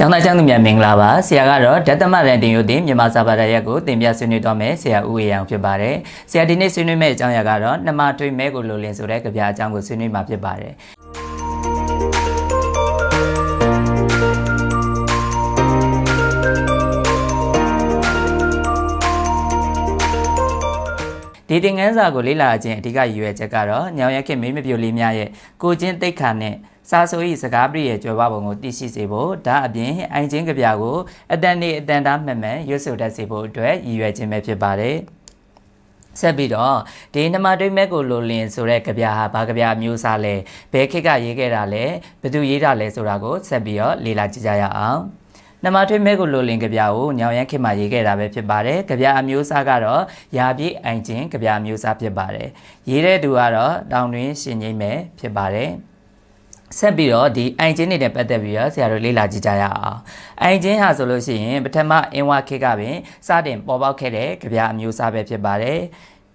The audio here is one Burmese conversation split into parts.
ကျောင်းသားကျောင်းသူများမင်္ဂလာပါဆရာကတော့ဓသမရန်တင်ယုတ်တင်မြန်မာစာပါဒရက်ကိုတင်ပြဆွေးနွေးတော့မယ်ဆရာဦးအေအောင်ဖြစ်ပါတယ်ဆရာဒီနေ့ဆွေးနွေးမယ့်အကြောင်းအရာကတော့နှမထွေးမဲကိုလိုလင်ဆိုတဲ့ကြပြအကြောင်းကိုဆွေးနွေးမှာဖြစ်ပါတယ်ဒီသင်ခန်းစာကိုလေ့လာခြင်းအဓိကရည်ရွယ်ချက်ကတော့ညောင်ရက်ခင်မိမပြိုလေးများရဲ့ကိုချင်းတိတ်ခါနဲ့ စာဆိုဤစကားပြည့်ရဲ့ကြွယ်ဝပုံကိုသိရှိစေဖို့ဒါအပြင်အိုင်ချင်းကြပြကိုအတန်နေအတန်သားမှန်မှန်ရွတ်ဆိုတတ်စေဖို့အတွက်ရည်ရွယ်ခြင်းပဲဖြစ်ပါတယ်ဆက်ပြီးတော့ဒီနမတွိမဲကိုလိုလင်ဆိုတဲ့ကြပြဟာဘာကြပြမျိုးစားလဲဘယ်ခေတ်ကရေးခဲ့တာလဲဘယ်သူရေးတာလဲဆိုတာကိုဆက်ပြီးတော့လေ့လာကြည့်ကြရအောင်နမထွေးမဲကိုလိုလင်ကြပြကိုညောင်ရမ်းခေတ်မှာရေးခဲ့တာပဲဖြစ်ပါတယ်ကြပြအမျိုးအစားကတော့ရာပြည့်အိုင်ချင်းကြပြအမျိုးအစားဖြစ်ပါတယ်ရေးတဲ့သူကတော့တောင်တွင်ရှင်ငိမ့်မဲဖြစ်ပါတယ် ဆက်ပြီးတော့ဒီအိုင်ချင်းတွေနဲ့ပတ်သက်ပြီးတော့ဆရာတို့လေ့လာကြည့်ကြရအောင်အိုင်ချင်းဟာဆိုလို့ရှိရင်ပထမအင်ဝါခေတ်ကပင်စတင်ပေါ်ပေါက်ခဲ့တဲ့ကြပြအမျိုးအစားပဲဖြစ်ပါတယ်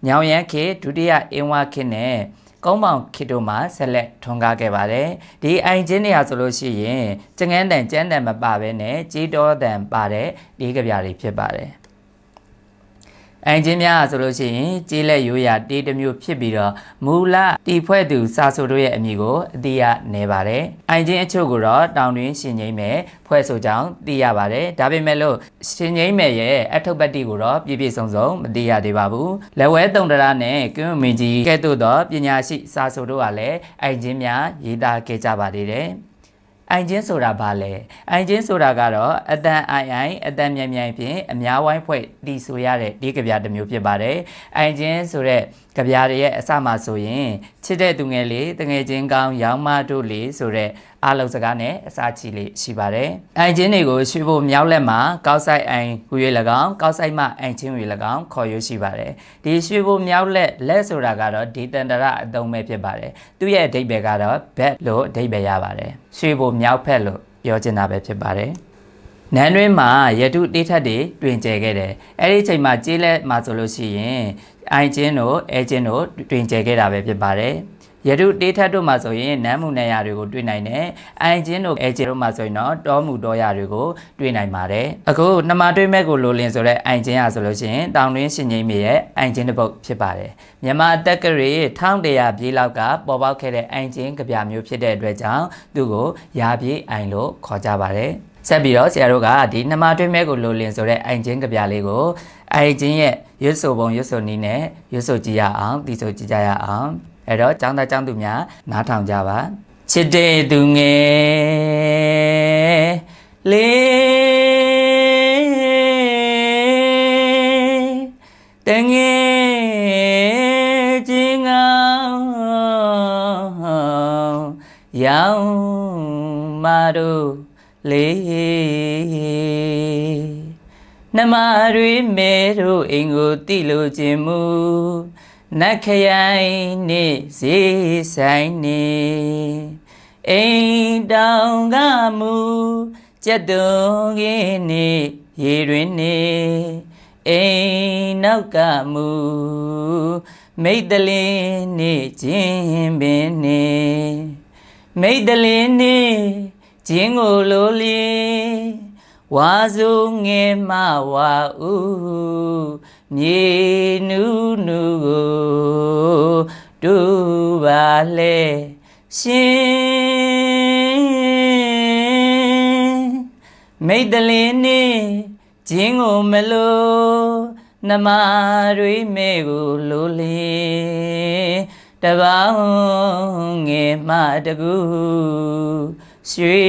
ညောင်ရမ်းခေတ်ဒုတိယအင်ဝါခေတ်နဲ့ကုန်းပေါင်ခေတ်တို့မှာဆက်လက်ထွန်းကားခဲ့ပါတယ်ဒီအိုင်ချင်းတွေဟာဆိုလို့ရှိရင်ကျငန်းတန်ကျန်းတန်မပါဘဲနဲ့ကြီးတော်တန်ပါတဲ့ဒီကြပြတွေဖြစ်ပါတယ် အိုင်ချင်းများဟာဆိုလို့ရှိရင်ကြေးလက်ရိုးရာတေးတစ်မျိုးဖြစ်ပြီးတော့မူလတီဖွဲ့သူစာဆိုတို့ရဲ့အမည်ကိုအတိအနေပါတယ်။အိုင်ချင်းအချို့ကိုတော့တောင်တွင်ရှင်ငိမ့်မယ်ဖွဲ့ဆိုကြောင်းသိရပါတယ်။ဒါပေမဲ့လို့ရှင်ငိမ့်မယ်ရဲ့အထုပ်ပတ်တိကိုတော့ပြည့်ပြည့်စုံစုံမသိရသေးပါဘူး။လက်ဝဲတုံတရနဲ့ကွန်းမင်းကြီးကဲ့သို့သောပညာရှိစာဆိုတို့ကလည်းအိုင်ချင်းများရေးသားခဲ့ကြပါသေးတယ်။ အိုင်ချင်းဆိုတာဘာလဲအိုင်ချင်းဆိုတာကတော့အတန်အိုင်အိုင်အတန်မြန်မြန်ဖြင့်အများဝိုင်းဖွဲ့တည်ဆိုရတဲ့ဒီကြပြတစ်မျိုးဖြစ်ပါတယ်အိုင်ချင်းဆိုတဲ့ကြပြတွေရဲ့အစမှဆိုရင်ချစ်တဲ့သူငယ်လေးတငယ်ချင်းကောင်းရောင်းမတို့လေးဆိုတဲ့ အားလုံးစကားနဲ့အစာချီလေးရှိပါတယ်အိုင်ချင်းတွေကိုရွှေဖို့မြောက်လက်မှာကောက်ဆိုင်အိုင်ဟူ၍၎င်းကောက်ဆိုင်မှအိုင်ချင်းဟူ၍၎င်းခေါ်ရွရှိပါတယ်ဒီရွှေဖို့မြောက်လက်လက်ဆိုတာကတော့ဒီတန်တရအသုံးပဲဖြစ်ပါတယ်သူ့ရဲ့အဓိပ္ပာယ်ကတော့ bed လို့အဓိပ္ပာယ်ရပါတယ်ရွှေဖို့မြောက်ဖက်လို့ပြောချင်တာပဲဖြစ်ပါတယ်နန်းတွင်းမှာရတုတိထက်တွေတွင်ကျဲခဲ့တယ်အဲ့ဒီအချိန်မှာကြေးလက်မှာဆိုလို့ရှိရင်အိုင်ချင်းတို့အဲချင်းတို့တွင်ကျဲခဲ့တာပဲဖြစ်ပါတယ် ရတုတေးထက်တို့မှာဆိုရင်နမ်းမှုနေရာတွေကိုတွေ့နိုင်တယ်။အိုင်ချင်းတို့အဲချင်းတို့မှာဆိုရင်တော့တောမှုတောရာတွေကိုတွေ့နိုင်ပါတယ်။အခုနှမတွေးမဲ့ကိုလိုလင်ဆိုတဲ့အိုင်ချင်းဟာဆိုလို့ရှိရင်တောင်တွင်းရှင်ငိမ့်မြေရဲ့အိုင်ချင်းတစ်ပုတ်ဖြစ်ပါတယ်။မြန်မာတက်ကရီ1100ပြည့်လောက်ကပေါ်ပေါက်ခဲ့တဲ့အိုင်ချင်းကြပြမျိုးဖြစ်တဲ့အတွက်ကြောင့်သူ့ကိုရာပြေးအိုင်လို့ခေါ်ကြပါတယ်။ဆက်ပြီးတော့ဆရာတို့ကဒီနှမတွင်းမဲ့ကိုလိုလင်ဆိုတဲ့အိုင်ချင်းကြပြလေးကိုအိုင်ချင်းရဲ့ရွတ်ဆိုပုံရွတ်ဆိုနည်းနဲ့ရွတ်ဆိုကြည့်ရအောင်သိဆိုကြည့်ကြရအောင် အဲ့တော့ចောင်းသားចောင်းသူများနားထောင်ကြပါချစ်တဲ့သူငယ်လေးတငယ်ချင်းကောင်ရောင်မတို့လေးနှမတွေမဲတို့အိမ်ကိုတိလို့ခြင်းမူ နတ်ခရိုင်နေဈေးဆိုင်နေအိမ်တောင်ကမူကြက်တုံကင်းနေရေတွင်နေအိမ်နောက်ကမူမိတ်တလင်းနေခြင်းပင်နေမိတ်တလင်းနေခြင်းကိုလိုလီဝါစုငယ်မဝါဥ မြေနူးနူးကိုဒူပါလေရှင်မိတ်တလင်းနေခြင်းကိုမလို့နှမတွေမဲကိုလိုလေတပောင်းငယ်မတကူရွှေ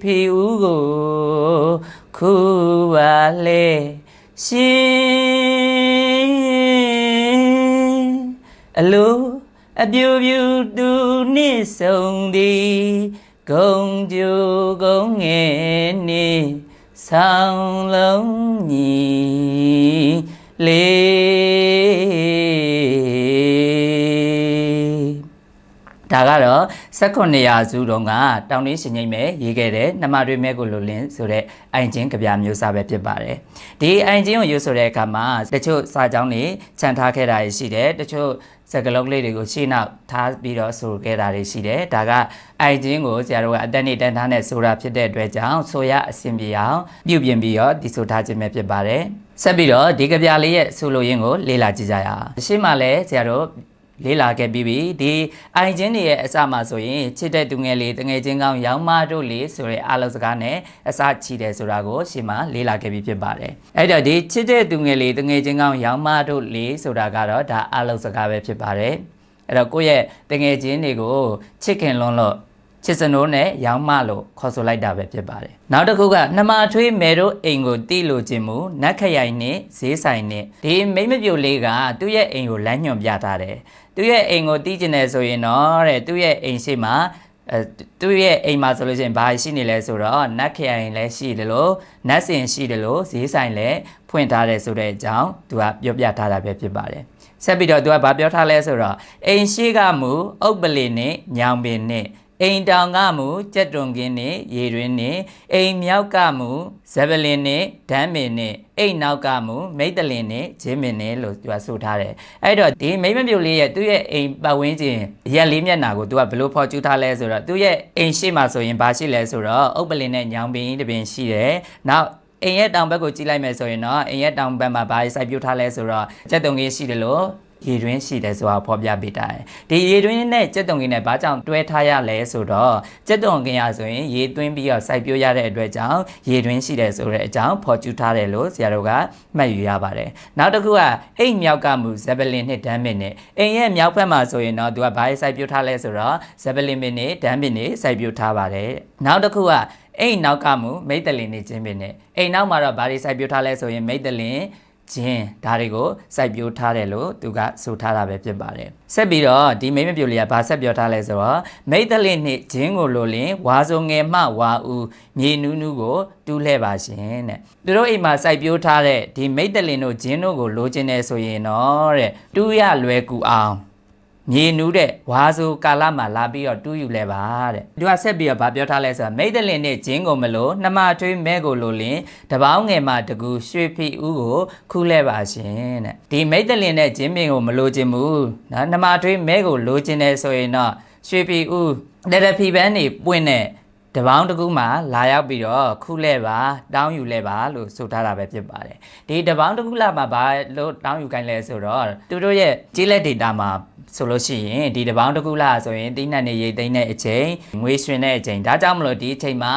ဖီဦးကိုခုပါလေ ရှင်အလိုအပြူပြူတူနစ်ဆုံးသည်ဂုံကြိုဂုံငယ်နေဆောင်းလုံးညီလေး ဒါကတော့18ရာစုတုန်းကတောင်ရင်းရှင်ငိမ့်မဲ့ရေးခဲ့တဲ့နှမတွေမဲကိုလိုလင်းဆိုတဲ့အိုင်ချင်းကြပြမျိုးစားပဲဖြစ်ပါတယ်ဒီအိုင်ချင်းကိုရွတ်ဆိုတဲ့အခါမှာတချို့စာကြောင်းတွေခြံထားခဲ့တာရှိတယ်တချို့စကလုံးလေးတွေကိုရှေ့နောက်ထားပြီးတော့ဆိုခဲ့တာတွေရှိတယ်ဒါကအိုင်ချင်းကိုဆရာတို့ကအတက်နေတန်ထားနဲ့ဆိုတာဖြစ်တဲ့အတွက်ကြောင့်ဆိုရအဆင်ပြေအောင်ပြုပြင်ပြီးတော့ဒီဆိုထားခြင်းပဲဖြစ်ပါတယ်ဆက်ပြီးတော့ဒီကြပြလေးရဲ့ဆိုလိုရင်းကိုလေ့လာကြည့်ကြရအောင်ရှေ့မှာလည်းဆရာတို့ လေးလာခဲ့ပြီးပြီဒီအိုင်ချင်းတွေရဲ့အစမှာဆိုရင်ချစ်တဲ့သူငယ်လေးတငယ်ချင်းကောင်းရောင်းမတို့လေးဆိုတဲ့အားလုံးစကားနဲ့အစချီတယ်ဆိုတာကိုရှင်းမလေးလာခဲ့ပြီးဖြစ်ပါတယ်အဲ့တော့ဒီချစ်တဲ့သူငယ်လေးတငယ်ချင်းကောင်းရောင်းမတို့လေးဆိုတာကတော့ဒါအားလုံးစကားပဲဖြစ်ပါတယ်အဲ့တော့ကိုယ့်ရဲ့တငယ်ချင်းတွေကိုချစ်ခင်လွန်းလို့ ချစ်စနိုးနဲ့ရောင်းမလို့ခေါ်ဆိုလိုက်တာပဲဖြစ်ပါတယ်။နောက်တစ်ခုကနှမထွေးမဲတို့အိမ်ကိုတီးလို့ခြင်းမူနတ်ခရိုင်နဲ့ဈေးဆိုင်နဲ့ဒီမိမ့်မပြိုလေးကသူ့ရဲ့အိမ်ကိုလမ်းညွှန်ပြထားတယ်။သူ့ရဲ့အိမ်ကိုတီးကျင်တယ်ဆိုရင်တော့တဲ့သူ့ရဲ့အိမ်ရှိမှာအဲသူ့ရဲ့အိမ်မှာဆိုလို့ရှိရင်ဘာရှိနေလဲဆိုတော့နတ်ခရိုင်လည်းရှိတယ်လို့နတ်စင်ရှိတယ်လို့ဈေးဆိုင်လည်းဖွင့်ထားတယ်ဆိုတဲ့အကြောင်းသူကပြောပြထားတာပဲဖြစ်ပါတယ်။ဆက်ပြီးတော့သူကဘာပြောထားလဲဆိုတော့အိမ်ရှိကမူအုပ်ပလင်နဲ့ညောင်ပင်နဲ့ အိမ်တောင်ကမူကြက်တွန်ကင်းနဲ့ရေတွင်းနဲ့အိမ်မြောက်ကမူဇဗလင်နဲ့ဒမ်းမင်နဲ့အိမ်နောက်ကမူမိတ်တလင်နဲ့ဂျင်းမင်နဲ့လို့သူကဆိုထားတယ်အဲ့တော့ဒီမိမ့်မပြုတ်လေးရဲ့သူ့ရဲ့အိမ်ပတ်ဝန်းကျင်ရက်လေးမျက်နှာကိုသူကဘယ်လိုဖော်ကျူးထားလဲဆိုတော့သူ့ရဲ့အိမ်ရှိမှဆိုရင်ဘာရှိလဲဆိုတော့အုပ်ပလင်နဲ့ညောင်ပင်တပင်ရှိတယ်နောက်အိမ်ရဲ့တောင်ဘက်ကိုကြည့်လိုက်မယ်ဆိုရင်တော့အိမ်ရဲ့တောင်ဘက်မှာဘာစိုက်ပျိုးထားလဲဆိုတော့ကြက်တုံကြီးရှိတယ်လို့ ရေတွင်းရှိတယ်ဆိုတာဖော်ပြပေးတာတယ်ဒီရေတွင်းနဲ့ကြက်တုံကင်းနဲ့ဘာကြောင့်တွဲထားရလဲဆိုတော့ကြက်တုံကင်းရဆိုရင်ရေသွင်းပြီးတော့စိုက်ပျိုးရတဲ့အတွက်ကြောင့်ရေတွင်းရှိတယ်ဆိုတဲ့အကြောင်းဖော်ကျူးထားတယ်လို့ဆရာတို့ကမှတ်ယူရပါတယ်နောက်တစ်ခုကအိမ်မြောက်ကမူဇဗလင်နဲ့ဒမ်းမင်နဲ့အိမ်ရဲ့မြောက်ဘက်မှာဆိုရင်တော့သူကဘာစိုက်ပျိုးထားလဲဆိုတော့ဇဗလင်မင်နဲ့ဒမ်းမင်နဲ့စိုက်ပျိုးထားပါတယ်နောက်တစ်ခုကအိမ်နောက်ကမူမိတ်တလင်နေခြင်းပင်နဲ့အိမ်နောက်မှာတော့ဘာတွေစိုက်ပျိုးထားလဲဆိုရင်မိတ်တလင် ခြင်းဒါတွေကိုစိုက်ပျိုးထားတယ်လို့သူကဆိုထားတာပဲဖြစ်ပါတယ်ဆက်ပြီးတော့ဒီမိမ့်မပြိုလေးကဘာဆက်ပြောထားလဲဆိုတော့မိတ်တလင်းနှင့်ခြင်းကိုလိုလင်ဝါစုံငယ်မှဝါဦးမြေနူးနူးကိုတူးလှဲ့ပါရှင်တဲ့သူတို့အိမ်မှာစိုက်ပျိုးထားတဲ့ဒီမိတ်တလင်းတို့ခြင်းတို့ကိုလိုချင်တယ်ဆိုရင်တော့တဲ့တူးရလွယ်ကူအောင် မြေနူးတဲ့ဝါဆိုကာလမှာလာပြီးတော့တူးယူလဲပါတဲ့သူကဆက်ပြီးတော့ဗာပြောထားလဲဆိုတော့မိတ်တလင်နဲ့ဂျင်းကိုမလို့နှမထွေးမဲကိုလို့လင်တပေါင်းငယ်မှာတကူရွှေဖီဦးကိုခူးလဲပါရှင်တဲ့ဒီမိတ်တလင်နဲ့ဂျင်းမင်ကိုမလို့ခြင်းဘူးနော်နှမထွေးမဲကိုလိုချင်တယ်ဆိုရင်တော့ရွှေဖီဦးတရဖီပန်းနေပွင့်တဲ့တပေါင်းတစ်ခုမှလာရောက်ပြီးတော့ခုလဲပါတောင်းယူလဲပါလို့ဆိုထားတာပဲဖြစ်ပါတယ်ဒီတပေါင်းတစ်ခုလာမှာဘာလို့တောင်းယူခိုင်းလဲဆိုတော့သူတို့ရဲ့ကြီးလက် data မှာ ဆိုလို့ရှိရင်ဒီတပေါင်းတစ်ခုလာဆိုရင်တိနတ်နေရိတ်သိမ်းတဲ့အချိန်ငွေရွှင်တဲ့အချိန်ဒါကြောင့်မလို့ဒီအချိန်မှာ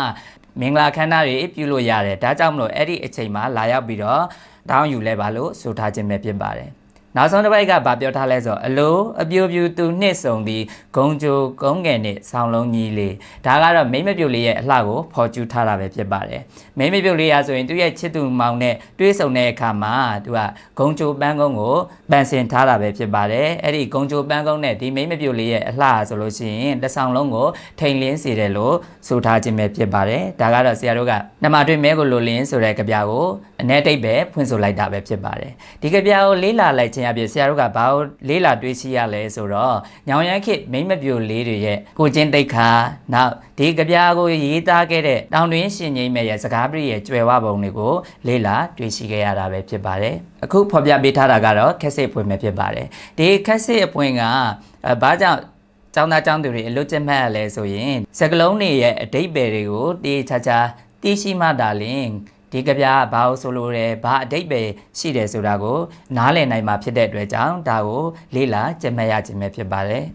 မင်္ဂလာခမ်းနားတွေပြုလို့ရတယ်ဒါကြောင့်မလို့အဲ့ဒီအချိန်မှာလာရောက်ပြီးတော့တောင်းယူလဲပါလို့ဆိုထားခြင်းပဲဖြစ်ပါတယ် နောက်ဆုံးတစ်ပိုက်ကဗာပြောထားလဲဆိုအလိုအပြိုပြူသူနှစ်ဆုံသည်ဂုံကြိုကုန်းငယ်နဲ့ဆောင်းလုံးကြီးလေးဒါကတော့မိမ့်မပြုတ်လေးရဲ့အလှကိုဖော်ကျူးထားတာပဲဖြစ်ပါတယ်မိမ့်မပြုတ်လေးရဆိုရင်သူ့ရဲ့ချစ်သူမောင်နဲ့တွေးဆုံတဲ့အခါမှာသူကဂုံကြိုပန်းကုန်းကိုပန်ဆင်ထားတာပဲဖြစ်ပါတယ်အဲ့ဒီဂုံကြိုပန်းကုန်းနဲ့ဒီမိမ့်မပြုတ်လေးရဲ့အလှဆိုလို့ရှိရင်တစ်ဆောင်လုံးကိုထိန်လင်းစေတယ်လို့ဆိုထားခြင်းပဲဖြစ်ပါတယ်ဒါကတော့ဆရာတို့ကနမတွင်မဲကိုလိုလင်းဆိုတဲ့ကြပြကိုအ ਨੇ တိတ်ပဲဖွင့်ဆိုလိုက်တာပဲဖြစ်ပါတယ်ဒီကြပြကိုလေးလာလိုက်ခြင်းအပြင်ဆရာတို့ကဘာကိုလေးလာတွေးရှိရလဲဆိုတော့ညောင်ရမ်းခေမိမ့်မပြိုလေးတွေရဲ့ကိုချင်းတိတ်ခါနောက်ဒီကြပြကိုရေးသားခဲ့တဲ့တောင်တွင်းရှင်ငိမ့်မဲ့ရဲ့စကားပြည့်ရဲ့ကျွယ်ဝပုံတွေကိုလေးလာတွေးရှိခဲ့ရတာပဲဖြစ်ပါတယ်အခုဖော်ပြပေးထားတာကတော့ခက်စစ်ဖွင့်ပဲဖြစ်ပါတယ်ဒီခက်စစ်အပွင့်ကအဲဘာကြောင့်ကျောင်းသားကျောင်းသူတွေအလွတ်ကျက်မှတ်ရလဲဆိုရင်စကလုံးတွေရဲ့အတိတ်ပဲတွေကိုတေးချာချာသိရှိမှသာလျှင် ဒီကဗျာဘာလို့ဆိုလိုတယ်ဘာအတိတ်ပဲရှိတယ်ဆိုတာကို နားလည်နိုင်မှာဖြစ်တဲ့အတွက်ကြောင့်ဒါကိုလေ့လာကျက်မှတ်ရခြင်းပဲဖြစ်ပါတယ်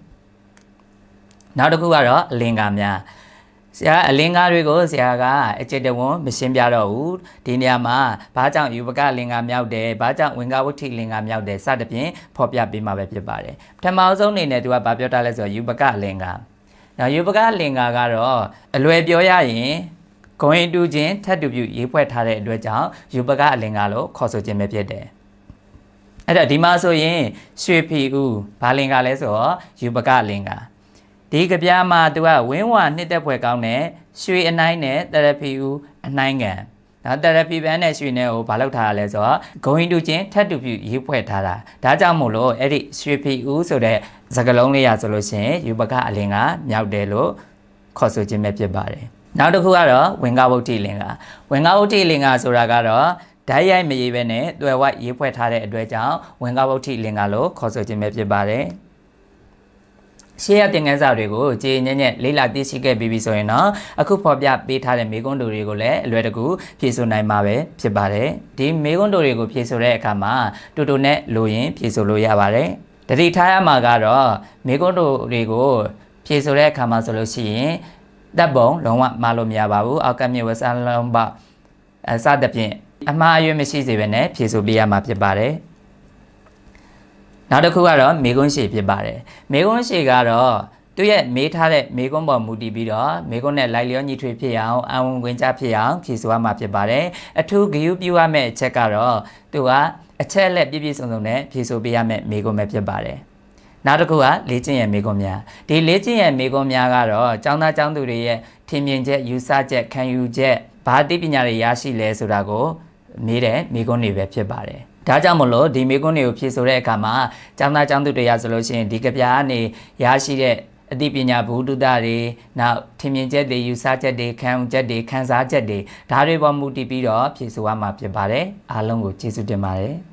နောက်တစ်ခုကတော့အလင်္ကာများဆရာအလင်္ကာတွေကိုဆရာကအကျင့်တဝန်မရှင်းပြတော့ဘူးဒီနေရာမှာဘာကြောင့်ယူပကအလင်္ကာမြောက်တယ်ဘာကြောင့်ဝင်္ဂဝဋ္ထိအလင်္ကာမြောက်တယ်စသဖြင့်ဖော်ပြပေးမှာပဲဖြစ်ပါတယ်ပထမအဆုံးအနေနဲ့သူကဘာပြောတာလဲဆိုတော့ယူပကအလင်္ကာနောက်ယူပကအလင်္ကာကတော့အလွယ်ပြောရရင် ဂုံရင်တူချင်းထပ်တူပြုရေးဖွဲ့ထားတဲ့အတွက်ကြောင့်ယူပကအလင်္ကာလို့ခေါ်ဆိုခြင်းပဲဖြစ်တယ်အဲ့တော့ဒီမှာဆိုရင်ရွှေဖီဦးဘာလင်္ကာလဲဆိုတော့ယူပကအလင်္ကာဒီကပြားမှာသူကဝင်းဝါနှစ်သက်ဖွယ်ကောင်းတဲ့ရွှေအနိုင်နဲ့တရဖီဦးအနိုင်ငံနော် therapy ban နဲ့ရွှေနဲ့ကိုဘာလုပ်ထားတာလဲဆိုတော့ going to ချင်းထပ်တူပြုရေးဖွဲ့ထားတာဒါကြောင့်မို့လို့အဲ့ဒီရွှေဖီဦးဆိုတဲ့စကားလုံးလေးရဆိုလို့ရှိရင်ယူပကအလင်ကမြောက်တယ်လို့ခေါ်ဆိုခြင်းပဲဖြစ်ပါတယ် နောက်တစ်ခုကတော့ဝင်္ဂဝုတ်တိလင်္ကာဝင်္ဂဝုတ်တိလင်္ကာဆိုတာကတော့ဓာတ်ရိုက်မရေးပဲနဲ့တွယ်ဝိုက်ရေးဖွဲ့ထားတဲ့အတွက်ကြောင့်ဝင်္ဂဝုတ်တိလင်္ကာလို့ခေါ်ဆိုခြင်းပဲဖြစ်ပါတယ်ရှေ့ရတင်ငန်းစာတွေကိုကြေညံ့ညံ့လေးလာသိရှိခဲ့ပြီးပြီဆိုရင်တော့အခုဖော်ပြပေးထားတဲ့မေကွန်းတို့တွေကိုလည်းအလွယ်တကူဖြည့်ဆို့နိုင်မှာပဲဖြစ်ပါတယ်ဒီမေကွန်းတို့တွေကိုဖြည့်ဆို့တဲ့အခါမှာတူတူနဲ့လိုရင်ဖြည့်ဆို့လို့ရပါတယ်တတိထားရမှာကတော့မေကွန်းတို့တွေကိုဖြည့်ဆို့တဲ့အခါမှာဆိုလို့ရှိရင် တပ်ပုံလုံးဝမလို့မရပါဘူးအောက်ကမြေဝဆန်းလုံးပအစသဖြင့်အမှားအယွင်းမရှိစေဘဲနဲ့ဖြည့်ဆို့ပေးရမှာဖြစ်ပါတယ်နောက်တစ်ခုကတော့မေကွန်းရှည်ဖြစ်ပါတယ်မေကွန်းရှည်ကတော့သူရဲ့မေးထားတဲ့မေကွန်းပေါ်မူတည်ပြီးတော့မေကွန်းနဲ့လိုက်လျောညီထွေဖြစ်အောင်အဝန်ဝင်ကြဖြစ်အောင်ဖြည့်ဆိုရမှာဖြစ်ပါတယ်အထူးဂရုပြုရမယ့်အချက်ကတော့သူကအချက်လက်ပြည့်ပြည့်စုံစုံနဲ့ဖြည့်ဆိုပေးရမယ့်မေကွန်းပဲဖြစ်ပါတယ် နောက်တစ်ခုကလေ့ကျင့်ရမေကွန်းများဒီလေ့ကျင့်ရမေကွန်းများကတော့ចောင်းသားចောင်းသူတွေရဲ့ထင်မြင်ချက်ယူဆချက်ခံယူချက်ဘာသိပညာတွေရရှိလဲဆိုတာကိုမေးတဲ့မိကွန်းတွေပဲဖြစ်ပါတယ်။ဒါကြောင့်မလို့ဒီမိကွန်းတွေကိုဖြည့်ဆိုတဲ့အခါမှာကျောင်းသားကျောင်းသူတွေကဆိုလို့ရှိရင်ဒီကဗျာကနေရရှိတဲ့အသိပညာဘုဒ္ဓတွေနောက်ထင်မြင်ချက်တွေယူဆချက်တွေခံယူချက်တွေခံစားချက်တွေဒါတွေပေါ်မူတည်ပြီးတော့ဖြည့်ဆိုရမှာဖြစ်ပါတယ်။အားလုံးကိုကျေးဇူးတင်ပါတယ်။